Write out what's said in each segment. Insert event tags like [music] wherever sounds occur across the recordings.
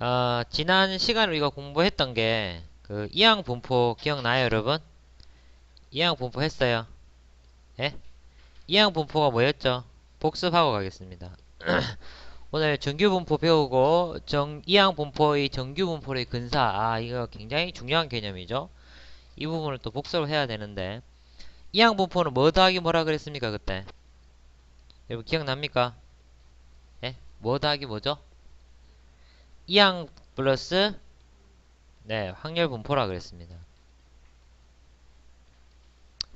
어, 지난 시간에 우리가 공부했던 게, 그, 이항 분포 기억나요, 여러분? 이항 분포 했어요. 예? 이항 분포가 뭐였죠? 복습하고 가겠습니다. [clears throat] 오늘 정규 분포 배우고, 정, 이항 분포의 정규 분포의 근사. 아, 이거 굉장히 중요한 개념이죠? 이 부분을 또 복습을 해야 되는데, 이항 분포는 뭐 더하기 뭐라 그랬습니까, 그때? 여러분 기억납니까? 예? 뭐 더하기 뭐죠? 이항 플러스 네 확률 분포라 그랬습니다.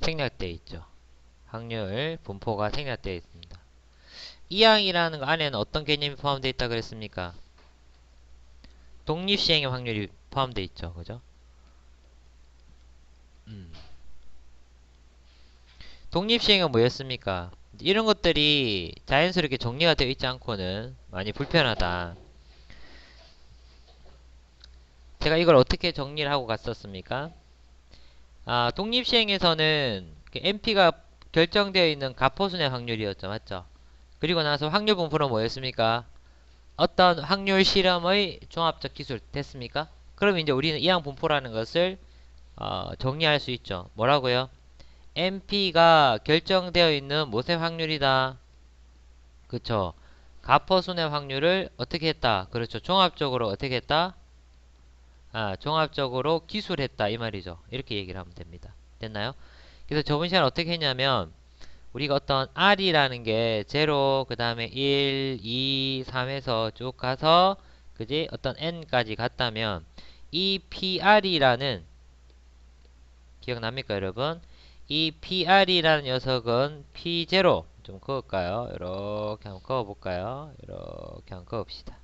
생략되어 있죠. 확률 분포가 생략되어 있습니다. 이항이라는 거 안에는 어떤 개념이 포함되어 있다 그랬습니까? 독립시행의 확률이 포함되어 있죠. 그죠? 음. 독립시행은 뭐였습니까? 이런 것들이 자연스럽게 정리가 되어 있지 않고는 많이 불편하다. 제가 이걸 어떻게 정리를 하고 갔었습니까? 아, 독립시행에서는 MP가 결정되어 있는 가포순의 확률이었죠. 맞죠? 그리고 나서 확률 분포는 뭐였습니까? 어떤 확률 실험의 종합적 기술 됐습니까? 그럼 이제 우리는 이항 분포라는 것을 어, 정리할 수 있죠. 뭐라고요? MP가 결정되어 있는 무엇의 확률이다? 그쵸? 가포순의 확률을 어떻게 했다? 그렇죠. 종합적으로 어떻게 했다? 아, 종합적으로 기술했다 이 말이죠. 이렇게 얘기를 하면 됩니다. 됐나요? 그래서 저번 시간 어떻게 했냐면 우리가 어떤 R이라는 게 0, 그 다음에 1, 2, 3에서 쭉 가서 그지? 어떤 N까지 갔다면 이 PR이라는 기억납니까 여러분? 이 PR이라는 녀석은 P0 좀 그을까요? 이렇게 한번 그어볼까요? 이렇게 한번 그읍시다.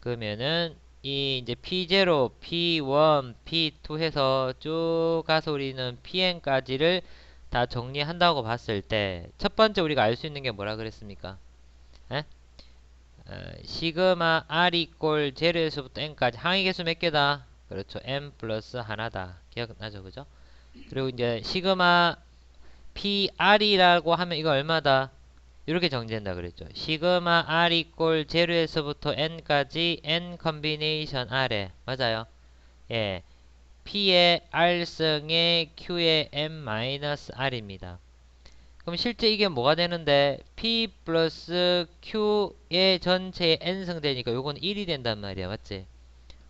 그러면은 이 이제 P0, P1, P2 해서 쭉 가서 우리는 Pn까지를 다 정리한다고 봤을 때 첫 번째 우리가 알 수 있는 게 뭐라 그랬습니까? 에? 어, 시그마 R이 꼴 0에서부터 N까지 항의 개수 몇 개다? 그렇죠. M 플러스 하나다. 기억나죠? 그죠? 그리고 이제 시그마 PR이라고 하면 이거 얼마다? 이렇게 정지한다 그랬죠. 시그마 R 이꼴 0에서부터 n까지 n 컨비네이션 R에 맞아요. 예. P의 R승의 Q의 M 마이너스 R입니다. 그럼 실제 이게 뭐가 되는데 P 플러스 Q의 전체의 N승 되니까 요건 1이 된단 말이야. 맞지?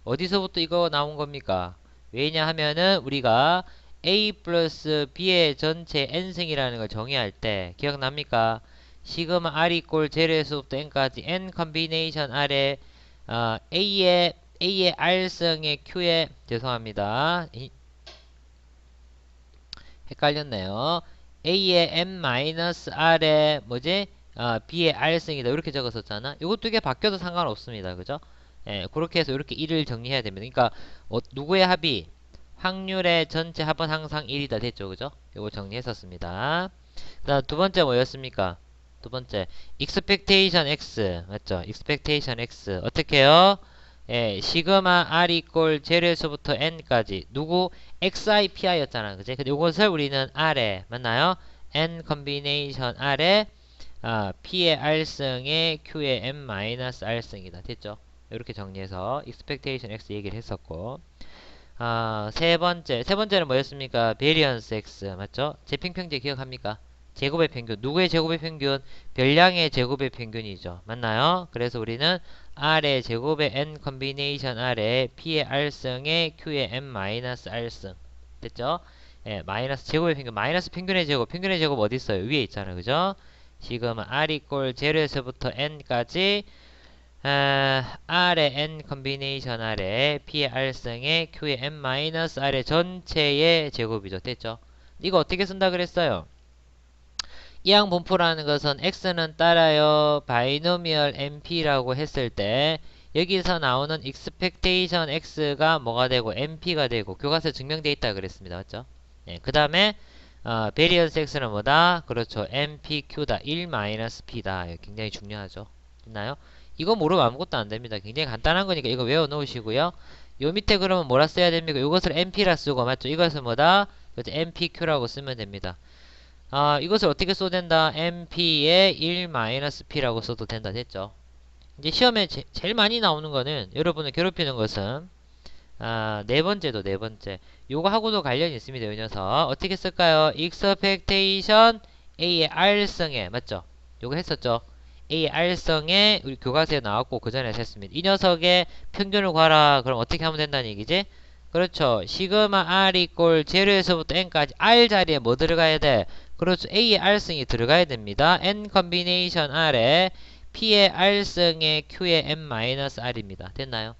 어디서부터 이거 나온 겁니까? 왜냐 하면은 우리가 A 플러스 B의 전체 N승이라는 걸 정의할 때 기억납니까? 시그마 R이 꼴 0에서부터 N까지 N 컨비네이션 R에 어, A의 A의 R승의 Q의 죄송합니다. 이, 헷갈렸네요. A의 M-R에 뭐지? 어, B의 R승이다. 이렇게 적었었잖아. 이것 두 개 바뀌어도 상관없습니다. 그죠? 예, 그렇게 해서 이렇게 1을 정리해야 됩니다. 그러니까 어, 누구의 합이? 확률의 전체 합은 항상 1이다. 됐죠? 그죠? 이거 정리했었습니다. 그 다음 두 번째 뭐였습니까? 두 번째, expectation x. 맞죠? expectation x. 어떻게 해요? 예, 시그마 r 이꼴 0에서부터 n까지. 누구? xi, pi였잖아. 그지? 근데 이것을 우리는 r에, 맞나요? n 컨비네이션 r에, 아, p의 r승의 q의 m 마이너스 r승이다. 됐죠? 이렇게 정리해서 expectation x 얘기를 했었고. 아, 세 번째. 세 번째는 뭐였습니까? variance x. 맞죠? 재평평제 기억합니까? 제곱의 평균. 누구의 제곱의 평균? 별량의 제곱의 평균이죠. 맞나요? 그래서 우리는 R의 제곱의 N 컨비네이션 R에 P의 R승의 Q의 M 마이너스 R승. 됐죠? 예, 마이너스 제곱의 평균. 마이너스 평균의 제곱. 평균의 제곱 어디 있어요? 위에 있잖아요. 그죠? 지금 R 이꼴 0에서부터 N까지 아, R의 N 컨비네이션 R에 P의 R승의 Q의 M 마이너스 R의 전체의 제곱이죠. 됐죠? 이거 어떻게 쓴다 그랬어요? 이항 분포라는 것은 x는 따라요 바이노미얼 np라고 했을 때 여기서 나오는 expectation x가 뭐가 되고 np가 되고 교과서에 증명되어 있다 그랬습니다. 맞죠? 예, 그 다음에 어, variance x는 뭐다? 그렇죠. npq다. 1-p다. 굉장히 중요하죠. 있나요? 이거 모르면 아무것도 안 됩니다. 굉장히 간단한 거니까 이거 외워 놓으시고요. 요 밑에 그러면 뭐라 써야 됩니까? 이것을 np라 쓰고 맞죠? 이것을 뭐다? 그렇죠. npq라고 쓰면 됩니다. 아, 이것을 어떻게 써도 된다? MP의 1-P라고 써도 된다. 됐죠? 이제 시험에 제, 일 많이 나오는 거는 여러분을 괴롭히는 것은 아, 네 번째도 네 번째. 요거 하고도 관련이 있습니다. 이 녀석. 어떻게 쓸까요? expectation A의 R성에 맞죠? 요거 했었죠? A의 R성에 우리 교과서에 나왔고 그 전에 했습니다. 이 녀석의 평균을 구하라. 그럼 어떻게 하면 된다는 얘기지? 그렇죠. 시그마 R 이꼴 0에서부터 n까지 R 자리에 뭐 들어가야 돼? 그렇죠. A의 R성이 들어가야 됩니다. n 컨비네이션 R에 P의 R성의 Q의 n-R입니다. 됐나요?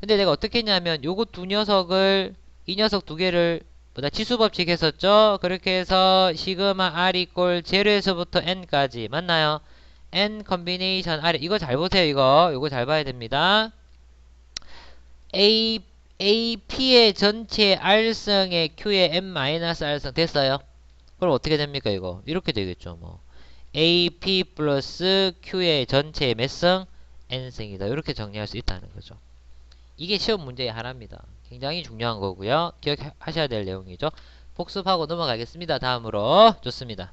근데 내가 어떻게 했냐면 요거 두 녀석을 이 녀석 두 개를 보다 치수법칙 했었죠? 그렇게 해서 시그마 R 이꼴 0에서부터 n까지 맞나요? n 컨비네이션 R 이거 잘 보세요 이거 이거 잘 봐야 됩니다. A AP의 전체 R성의 Q의 n-R성 됐어요? 그럼 어떻게 됩니까 이거? 이렇게 되겠죠 뭐 AP 플러스 Q의 전체 몇 성? n승이다 이렇게 정리할 수 있다는 거죠. 이게 시험 문제의 하나입니다. 굉장히 중요한 거고요. 기억하셔야 될 내용이죠. 복습하고 넘어가겠습니다. 다음으로 좋습니다.